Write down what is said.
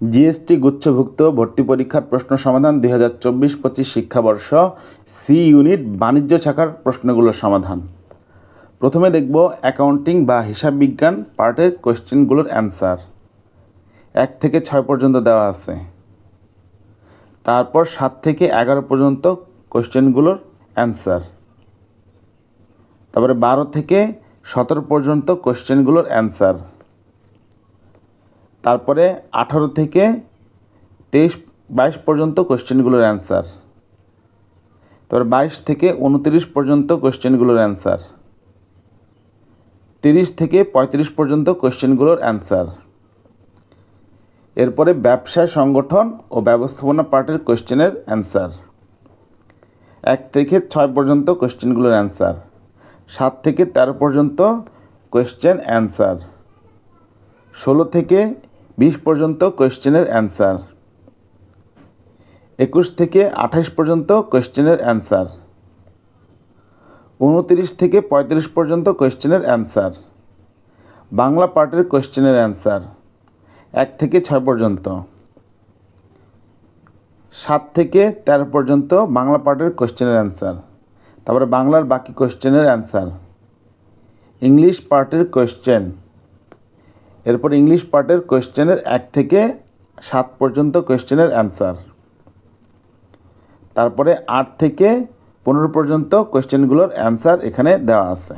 GST গুচ্ছভুক্ত ভর্তি পরীক্ষার প্রশ্ন সমাধান দুই হাজার চব্বিশ পঁচিশ শিক্ষাবর্ষ সি ইউনিট বাণিজ্য শাখার প্রশ্নগুলোর সমাধান। প্রথমে দেখব অ্যাকাউন্টিং বা হিসাব বিজ্ঞান পার্টের কোয়েশ্চেনগুলোর অ্যান্সার। এক থেকে ছয় পর্যন্ত দেওয়া আছে। তারপর সাত থেকে এগারো পর্যন্ত কোয়েশ্চেনগুলোর অ্যান্সার। তারপরে বারো থেকে সতেরো পর্যন্ত কোয়েশ্চেনগুলোর অ্যান্সার। তারপরে আঠারো থেকে তেইশ, বাইশ পর্যন্ত কোয়েশ্চেনগুলোর অ্যান্সার। তারপরে বাইশ থেকে উনতিরিশ পর্যন্ত কোয়েশ্চেনগুলোর অ্যান্সার। তিরিশ থেকে পঁয়ত্রিশ পর্যন্ত কোয়েশ্চেনগুলোর অ্যান্সার। এরপরে ব্যবসায় সংগঠন ও ব্যবস্থাপনা পার্টের কোয়েশ্চেনের অ্যান্সার। এক থেকে ছয় পর্যন্ত কোয়েশ্চেনগুলোর অ্যান্সার। সাত থেকে তেরো পর্যন্ত কোয়েশ্চেন অ্যান্সার। ষোলো থেকে বিশ পর্যন্ত কোয়েশ্চেনের অ্যান্সার। একুশ থেকে আঠাশ পর্যন্ত কোয়েশ্চেনের অ্যান্সার। উনতিরিশ থেকে পঁয়ত্রিশ পর্যন্ত কোয়েশ্চেনের অ্যান্সার। বাংলা পার্টের কোয়েশ্চেনের অ্যান্সার। এক থেকে ছয় পর্যন্ত। সাত থেকে তেরো পর্যন্ত বাংলা পার্টের কোয়েশ্চেনের অ্যান্সার। তারপরে বাংলার বাকি কোয়েশ্চেনের অ্যান্সার। ইংলিশ পার্টের কোয়েশ্চেন। এরপর ইংলিশ পার্টের কোয়েশ্চেনের এক থেকে সাত পর্যন্ত কোয়েশ্চেনের অ্যান্সার। তারপরে আট থেকে পনেরো পর্যন্ত কোয়েশ্চেনগুলোর অ্যান্সার এখানে দেওয়া আছে।